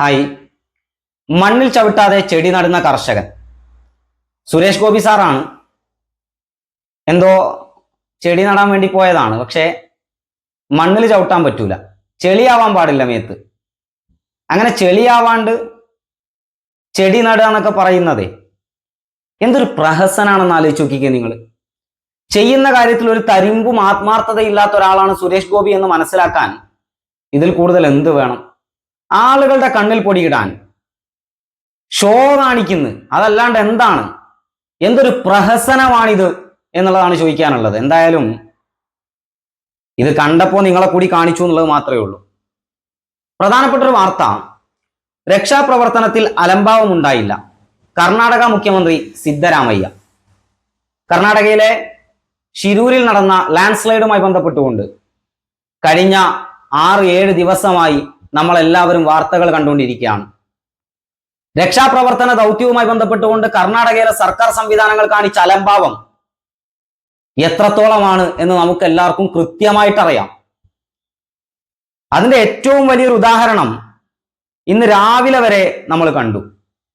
Hi മണ്ണിൽ ചവിട്ടാതെ ചെടി നടുന്ന കർഷകൻ. സുരേഷ് ഗോപി സാറാണ്. എന്തോ ചെടി നടാൻ വേണ്ടി പോയതാണ്. പക്ഷേ മണ്ണിൽ ചവിട്ടാൻ പറ്റൂല. ചെളിയാവാൻ പാടില്ല മേത്ത്. അങ്ങനെ ചെളിയാവാണ്ട് ചെടി നടുക എന്നൊക്കെ പറയുന്നതേ. എന്തൊരു പ്രഹസനാണെന്ന് ആലോചിച്ച് നോക്കിക്കേ നിങ്ങൾ ചെയ്യുന്ന കാര്യത്തിൽ ഒരു തരിമ്പും ആത്മാർത്ഥതയില്ലാത്ത ഒരാളാണ് സുരേഷ് ഗോപി എന്ന് മനസ്സിലാക്കാൻ ഇതിൽ കൂടുതൽ എന്ത് വേണം? ആളുകളുടെ കണ്ണിൽ പൊടിയിടാൻ. ഷോ കാണിക്കുന്നു. അതല്ലാണ്ട് എന്താണ്? എന്തൊരു പ്രഹസനമാണിത് എന്നുള്ളതാണ് ചോദിക്കാനുള്ളത്. എന്തായാലും ഇത് കണ്ടപ്പോൾ നിങ്ങളെ കൂടി കാണിച്ചു എന്നുള്ളത് മാത്രമേ ഉള്ളൂ. പ്രധാനപ്പെട്ട ഒരു വാർത്ത. രക്ഷാപ്രവർത്തനത്തിൽ അലംഭാവം ഉണ്ടായില്ല. കർണാടക മുഖ്യമന്ത്രി സിദ്ധരാമയ്യ. കർണാടകയിലെ ഷിരൂരിൽ നടന്ന ലാൻഡ് സ്ലൈഡുമായി ബന്ധപ്പെട്ടുകൊണ്ട് കഴിഞ്ഞ ആറ് ഏഴ് ദിവസമായി നമ്മൾ എല്ലാവരും വാർത്തകൾ കണ്ടുകൊണ്ടിരിക്കുകയാണ്. രക്ഷാപ്രവർത്തന ദൗത്യവുമായി ബന്ധപ്പെട്ടുകൊണ്ട് കർണാടകയിലെ സർക്കാർ സംവിധാനങ്ങൾ കാണിച്ച അലംഭാവം എത്രത്തോളമാണ് എന്ന് നമുക്ക് എല്ലാവർക്കും കൃത്യമായിട്ടറിയാം. അതിന്റെ ഏറ്റവും വലിയൊരു ഉദാഹരണം ഇന്ന് രാവിലെ വരെ നമ്മൾ കണ്ടു.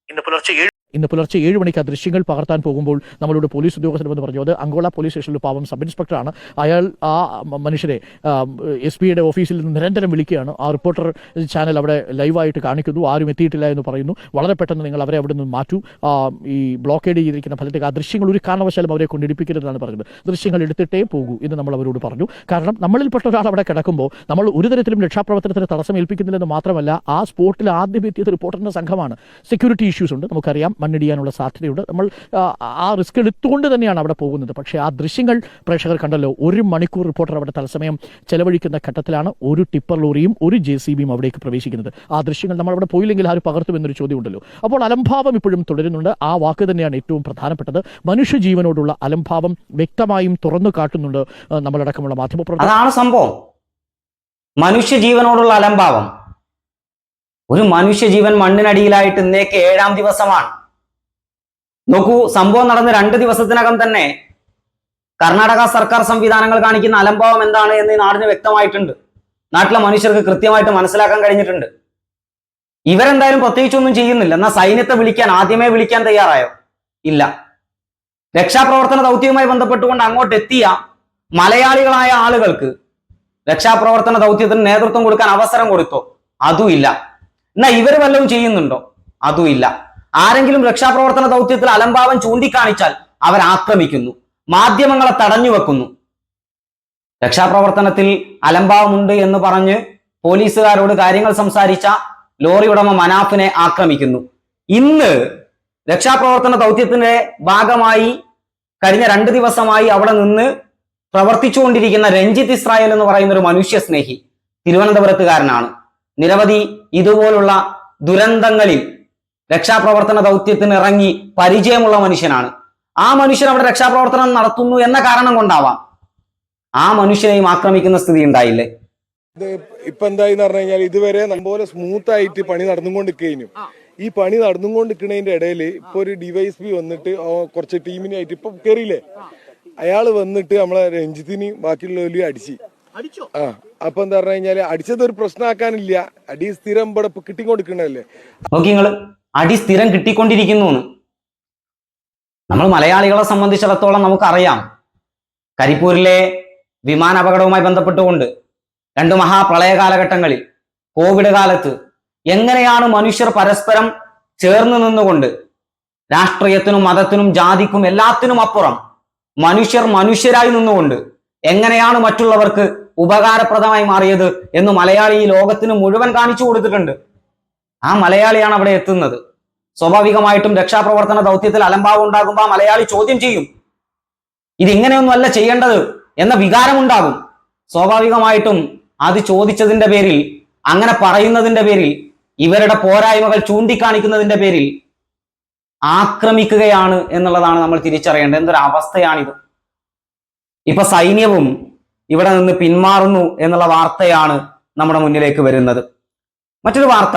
ഇന്ന് പുലർച്ചെ ഇന്ന് പുലർച്ചെ ഏഴ് മണിക്ക് ആ ദൃശ്യങ്ങൾ പകർത്താൻ പോകുമ്പോൾ നമ്മളോട് പോലീസ് ഉദ്യോഗസ്ഥൻ എന്ന് പറഞ്ഞത് അങ്കോള പോലീസ് സ്റ്റേഷനിൽ പാവം സബ് ഇൻസ്പെക്ടറാണ്. അയാൾ ആ മനുഷ്യരെ എസ് പിയുടെ ഓഫീസിൽ നിന്ന് നിരന്തരം വിളിക്കുകയാണ്. ആ റിപ്പോർട്ടർ ചാനൽ അവിടെ ലൈവായിട്ട് കാണിക്കുന്നു. ആരും എത്തിയിട്ടില്ല എന്ന് പറയുന്നു. വളരെ പെട്ടെന്ന് നിങ്ങൾ അവരെ അവിടെ നിന്ന് മാറ്റൂ. ഈ ബ്ലോക്കേഡ് ചെയ്തിരിക്കുന്ന ഫലത്തേക്ക് ആ ദൃശ്യങ്ങൾ ഒരു കാരണവശാലും അവരെ കൊണ്ടിരിപ്പിക്കരുതെന്നാണ് പറയുന്നത് ദൃശ്യങ്ങൾ എടുത്തിട്ടേ പോകൂ എന്ന് നമ്മൾ അവരോട് പറഞ്ഞു. കാരണം നമ്മളിൽപ്പെട്ട ഒരാൾ അവിടെ കിടക്കുമ്പോൾ നമ്മൾ ഒരു തരത്തിലും രക്ഷാപ്രവർത്തനത്തിന് തടസ്സം ഏൽപ്പിക്കുന്നില്ലെന്ന് മാത്രമല്ല ആ സ്പോട്ടിൽ ആദ്യം എത്തിയത് റിപ്പോർട്ടറിന്റെ സംഘമാണ്. സെക്യൂരിറ്റി ഇഷ്യൂസ് ഉണ്ട് നമുക്കറിയാം. മണ്ണിടിയാനുള്ള സാധ്യതയുണ്ട്. നമ്മൾ ആ, റിസ്ക് എടുത്തുകൊണ്ട് തന്നെയാണ് അവിടെ പോകുന്നത്. പക്ഷേ ആ ദൃശ്യങ്ങൾ പ്രേക്ഷകർ കണ്ടല്ലോ. ഒരു മണിക്കൂർ റിപ്പോർട്ടർ അവിടെ തത്സമയം ചെലവഴിക്കുന്ന ഘട്ടത്തിലാണ് ഒരു ടിപ്പർ ലോറിയും ഒരു ജെ സി ബിയും അവിടേക്ക് പ്രവേശിക്കുന്നത്. ആ ദൃശ്യങ്ങൾ നമ്മൾ അവിടെ പോയില്ലെങ്കിൽ ആര് പകർത്തുമെന്നൊരു ചോദ്യമുണ്ടല്ലോ. അപ്പോൾ അലംഭാവം ഇപ്പോഴും തുടരുന്നുണ്ട്. ആ വാക്ക് തന്നെയാണ് ഏറ്റവും പ്രധാനപ്പെട്ടത്. മനുഷ്യജീവനോടുള്ള അലംഭാവം വ്യക്തമായും തുറന്നു കാട്ടുന്നുണ്ട് നമ്മളടക്കമുള്ള മാധ്യമപ്രവർത്തകർ. അതാണ് സംഭവം. മനുഷ്യജീവനോടുള്ള അലംഭാവം. ഒരു മനുഷ്യജീവൻ മണ്ണിനടിയിലായിട്ട് ഇന്നേക്ക് ഏഴാം ദിവസമാണ്. നോക്കൂ സംഭവം നടന്ന് രണ്ട് ദിവസത്തിനകം തന്നെ കർണാടക സർക്കാർ സംവിധാനങ്ങൾ കാണിക്കുന്ന അലംഭാവം എന്താണ് എന്ന് നാടിന് വ്യക്തമായിട്ടുണ്ട്. നാട്ടിലെ മനുഷ്യർക്ക് കൃത്യമായിട്ട് മനസ്സിലാക്കാൻ കഴിഞ്ഞിട്ടുണ്ട്. ഇവരെന്തായാലും പ്രത്യേകിച്ചൊന്നും ചെയ്യുന്നില്ല. എന്നാൽ സൈന്യത്തെ വിളിക്കാൻ ആദ്യമേ വിളിക്കാൻ തയ്യാറായോ? ഇല്ല. രക്ഷാപ്രവർത്തന ദൗത്യവുമായി ബന്ധപ്പെട്ടുകൊണ്ട് അങ്ങോട്ട് എത്തിയ മലയാളികളായ ആളുകൾക്ക് രക്ഷാപ്രവർത്തന ദൗത്യത്തിന് നേതൃത്വം കൊടുക്കാൻ അവസരം കൊടുത്തോ? അതുമില്ല എന്നാ ഇവർ വല്ലതും ചെയ്യുന്നുണ്ടോ? അതുമില്ല ആരെങ്കിലും രക്ഷാപ്രവർത്തന ദൗത്യത്തിൽ അലംഭാവം ചൂണ്ടിക്കാണിച്ചാൽ അവർ ആക്രമിക്കുന്നു മാധ്യമങ്ങളെ തടഞ്ഞു വെക്കുന്നു. രക്ഷാപ്രവർത്തനത്തിൽ അലംഭാവമുണ്ട് എന്ന് പറഞ്ഞ് പോലീസുകാരോട് കാര്യങ്ങൾ സംസാരിച്ച ലോറി ഉടമ മനാഫിനെ ആക്രമിക്കുന്നു. ഇന്ന് രക്ഷാപ്രവർത്തന ദൗത്യത്തിന്റെ ഭാഗമായി കഴിഞ്ഞ രണ്ട് ദിവസമായി അവിടെ നിന്ന് പ്രവർത്തിച്ചുകൊണ്ടിരിക്കുന്ന രഞ്ജിത്ത് ഇസ്രായേൽ എന്ന് പറയുന്ന ഒരു മനുഷ്യ സ്നേഹി തിരുവനന്തപുരത്തുകാരനാണ്. നിരവധി ഇതുപോലുള്ള ദുരന്തങ്ങളിൽ രക്ഷാപ്രവർത്തന ദൗത്യത്തിന് ഇറങ്ങി പരിചയമുള്ള മനുഷ്യനാണ്. ആ മനുഷ്യൻ അവിടെ രക്ഷാപ്രവർത്തനം നടത്തുന്നു എന്ന കാരണം കൊണ്ടാവാം. ആ മനുഷ്യനെയും ആക്രമിക്കുന്ന സ്ഥിതി ഉണ്ടായില്ലേ? ഇത് ഇപ്പൊ എന്തായിന്ന് പറഞ്ഞു കഴിഞ്ഞാൽ ഇതുവരെ നമ്മളെ സ്മൂത്ത് ആയിട്ട് പണി നടന്നുകൊണ്ട് കഴിഞ്ഞു ഈ പണി നടന്നുകൊണ്ട് നിൽക്കുന്നതിന്റെ ഇടയിൽ ഇപ്പൊ ഒരു ഡിവൈസ് പി വന്നിട്ട് ഓ കുറച്ച് ടീമിനായിട്ട് ഇപ്പൊ കയറിയില്ലേ അയാൾ വന്നിട്ട് നമ്മളെ രഞ്ജിത്തിനെയും ബാക്കിയുള്ളവരെയും അടിച്ച്. ആ. അപ്പൊ എന്താ പറഞ്ഞു കഴിഞ്ഞാൽ അടിച്ചത് ഒരു പ്രശ്നമാക്കാനില്ല. അടി സ്ഥിരം ഇവിടെ കിട്ടിക്കൊണ്ടിരിക്കണല്ലേ അടി സ്ഥിരം കിട്ടിക്കൊണ്ടിരിക്കുന്നു നമ്മൾ മലയാളികളെ സംബന്ധിച്ചിടത്തോളം നമുക്കറിയാം. കരിപ്പൂരിലെ വിമാന അപകടവുമായി ബന്ധപ്പെട്ടുകൊണ്ട് രണ്ട് മഹാപ്രളയ കാലഘട്ടങ്ങളിൽ കോവിഡ് കാലത്ത് എങ്ങനെയാണ് മനുഷ്യർ പരസ്പരം ചേർന്ന് നിന്നുകൊണ്ട് രാഷ്ട്രീയത്തിനും മതത്തിനും ജാതിക്കും എല്ലാത്തിനും അപ്പുറം മനുഷ്യർ മനുഷ്യരായി നിന്നുകൊണ്ട് എങ്ങനെയാണ് മറ്റുള്ളവർക്ക് ഉപകാരപ്രദമായി മാറിയത് എന്ന് മലയാളി ഈ ലോകത്തിന് മുഴുവൻ കാണിച്ചു കൊടുത്തിട്ടുണ്ട്. ആ മലയാളിയാണ് അവിടെ എത്തുന്നത്. സ്വാഭാവികമായിട്ടും രക്ഷാപ്രവർത്തന ദൗത്യത്തിൽ അലംഭാവം ഉണ്ടാകുമ്പോൾ ആ മലയാളി ചോദ്യം ചെയ്യും. ഇത് ഇങ്ങനെയൊന്നുമല്ല ചെയ്യേണ്ടത് എന്ന വികാരമുണ്ടാകും. സ്വാഭാവികമായിട്ടും അത് ചോദിച്ചതിന്റെ പേരിൽ അങ്ങനെ പറയുന്നതിന്റെ പേരിൽ ഇവരുടെ പോരായ്മകൾ ചൂണ്ടിക്കാണിക്കുന്നതിന്റെ പേരിൽ ആക്രമിക്കുകയാണ് എന്നുള്ളതാണ് നമ്മൾ തിരിച്ചറിയേണ്ടത്. എന്തൊരു അവസ്ഥയാണിത്. ഇപ്പൊ സൈന്യവും ഇവിടെ നിന്ന് പിന്മാറുന്നു എന്നുള്ള വാർത്തയാണ് നമ്മുടെ മുന്നിലേക്ക് വരുന്നത്. മറ്റൊരു വാർത്ത.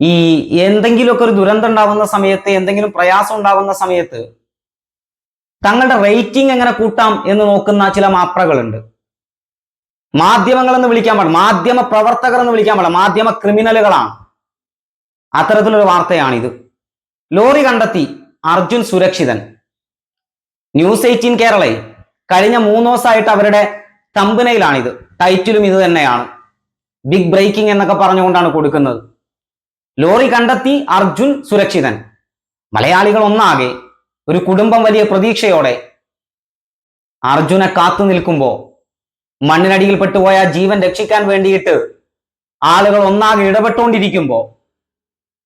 ഈ എന്തെങ്കിലുമൊക്കെ ഒരു ദുരന്തം ഉണ്ടാവുന്ന സമയത്ത് എന്തെങ്കിലും പ്രയാസം ഉണ്ടാവുന്ന സമയത്ത് തങ്ങളുടെ റേറ്റിംഗ് എങ്ങനെ കൂട്ടാം എന്ന് നോക്കുന്ന ചില മാപ്രകളുണ്ട്. മാധ്യമങ്ങൾ എന്ന് വിളിക്കാൻ പാടില്ല. മാധ്യമ പ്രവർത്തകർ എന്ന് വിളിക്കാൻ പാടില്ല. മാധ്യമ ക്രിമിനലുകളാണ്. അത്തരത്തിലൊരു വാർത്തയാണിത്. ലോറി കണ്ടെത്തി അർജുൻ സുരക്ഷിതൻ. ന്യൂസ് എയ്റ്റീൻ കേരളയിൽ കഴിഞ്ഞ മൂന്ന് ദിവസമായിട്ട് അവരുടെ തമ്പനയിലാണിത് ടൈറ്റിലും ഇത് തന്നെയാണ്. ബിഗ് ബ്രേക്കിംഗ് എന്നൊക്കെ പറഞ്ഞുകൊണ്ടാണ് കൊടുക്കുന്നത്. ലോറി കണ്ടെത്തി അർജുൻ സുരക്ഷിതൻ. മലയാളികൾ ഒന്നാകെ ഒരു കുടുംബം വലിയ പ്രതീക്ഷയോടെ അർജുനെ കാത്തു നിൽക്കുമ്പോ മണ്ണിനടിയിൽ പെട്ടുപോയ ജീവൻ രക്ഷിക്കാൻ വേണ്ടിയിട്ട് ആളുകൾ ഒന്നാകെ ഇടപെട്ടുകൊണ്ടിരിക്കുമ്പോൾ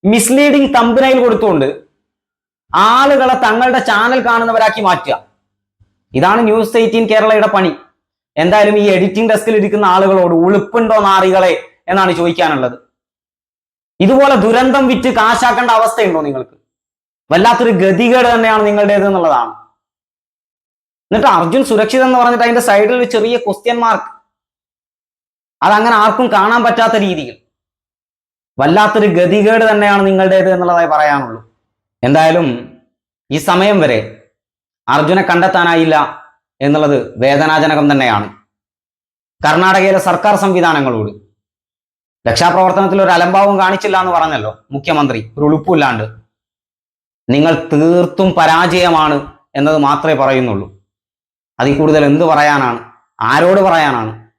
മിസ്ലീഡിംഗ് തമ്പനയിൽ കൊടുത്തുകൊണ്ട് ആളുകളെ തങ്ങളുടെ ചാനൽ കാണുന്നവരാക്കി മാറ്റുക. ഇതാണ് ന്യൂസ് എയ്റ്റീൻ കേരളയുടെ പണി. എന്തായാലും ഈ എഡിറ്റിംഗ് ഡെസ്കിൽ ഇരിക്കുന്ന ആളുകളോട് ഉളുപ്പുണ്ടോ നാറികളെ എന്നാണ് ചോദിക്കാനുള്ളത്. ഇതുപോലെ ദുരന്തം വിറ്റ് കാശാക്കേണ്ട അവസ്ഥയുണ്ടോ നിങ്ങൾക്ക്? വല്ലാത്തൊരു ഗതികേട് തന്നെയാണ് നിങ്ങളുടേത് എന്നുള്ളതാണ്. എന്നിട്ട് അർജുൻ സുരക്ഷിതം എന്ന് പറഞ്ഞിട്ട് അതിന്റെ സൈഡിൽ ഒരു ചെറിയ ക്വസ്റ്റ്യൻ മാർക്ക് അതങ്ങനെ ആർക്കും കാണാൻ പറ്റാത്ത രീതിയിൽ. വല്ലാത്തൊരു ഗതികേട് തന്നെയാണ് നിങ്ങളുടേത് എന്നുള്ളതായി പറയാനുള്ളൂ. എന്തായാലും ഈ സമയം വരെ അർജുനെ കണ്ടെത്താനായില്ല എന്നുള്ളത് വേദനാജനകം തന്നെയാണ്. കർണാടകയിലെ സർക്കാർ സംവിധാനങ്ങളോട് രക്ഷാപ്രവർത്തനത്തിൽ ഒരു അലംഭാവം കാണിച്ചില്ല എന്ന് പറഞ്ഞല്ലോ മുഖ്യമന്ത്രി ഒരു ഉളുപ്പില്ലാണ്ട്. നിങ്ങൾ തീർത്തും പരാജയമാണ് എന്നത് മാത്രമേ പറയുന്നുള്ളൂ. അതിൽ കൂടുതൽ എന്ത് പറയാനാണ്? ആരോട് പറയാനാണ്?